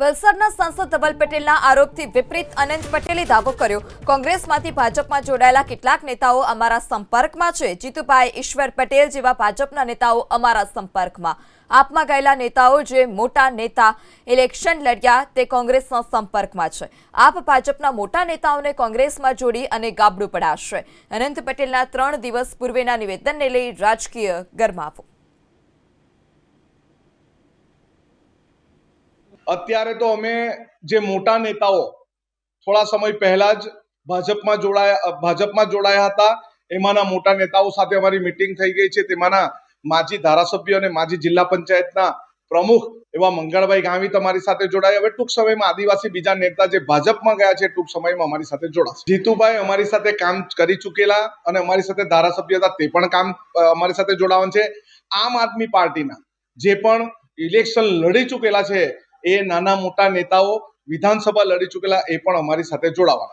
વલસાડના સાંસદ ધવલ પટેલના આરોપથી વિપરીત અનંત પટેલે દાવો કર્યો. કોંગ્રેસમાંથી ભાજપમાં જોડાયેલા કેટલાક નેતાઓ અમારા સંપર્કમાં છે. જીતુભાઈ ઈશ્વર પટેલ જેવા ભાજપના નેતાઓ અમારા સંપર્કમાં. આપમાં ગયેલા નેતાઓ જે મોટા નેતા ઇલેક્શન લડ્યા તે કોંગ્રેસના સંપર્કમાં છે. આપ ભાજપના મોટા નેતાઓને કોંગ્રેસમાં જોડી અને ગાબડું પડાશે અનંત પટેલના ત્રણ દિવસ પૂર્વેના નિવેદનને લઈ રાજકીય ગરમાવો. અત્યારે તો અમે જે મોટા નેતાઓ થોડા સમય પહેલા જ ભાજપમાં જોડાયા ભાજપમાં જોડાયા હતા. એમાંના મોટા નેતાઓ સાથે અમારી મિટિંગ થઈ ગઈ છે. તેમાંના માજી ધારાસભ્ય અને માજી જિલ્લા પંચાયતના પ્રમુખ એવા મંગળભાઈ ગામી તમારી સાથે જોડાયા. હવે ટૂંક સમયમાં આદિવાસી બીજા નેતા જે ભાજપમાં ગયા છે, ટૂંક સમયમાં અમારી સાથે જોડાશે. જીતુભાઈ અમારી સાથે કામ કરી ચૂકેલા અને અમારી સાથે ધારાસભ્ય હતા, તે પણ કામ અમારી સાથે જોડાવાનું છે. આમ આદમી પાર્ટીના જે પણ ઇલેક્શન લડી ચૂકેલા છે એ નાના મોટા નેતાઓ વિધાનસભા લડી ચૂકેલા એ પણ અમારી સાથે જોડાવાના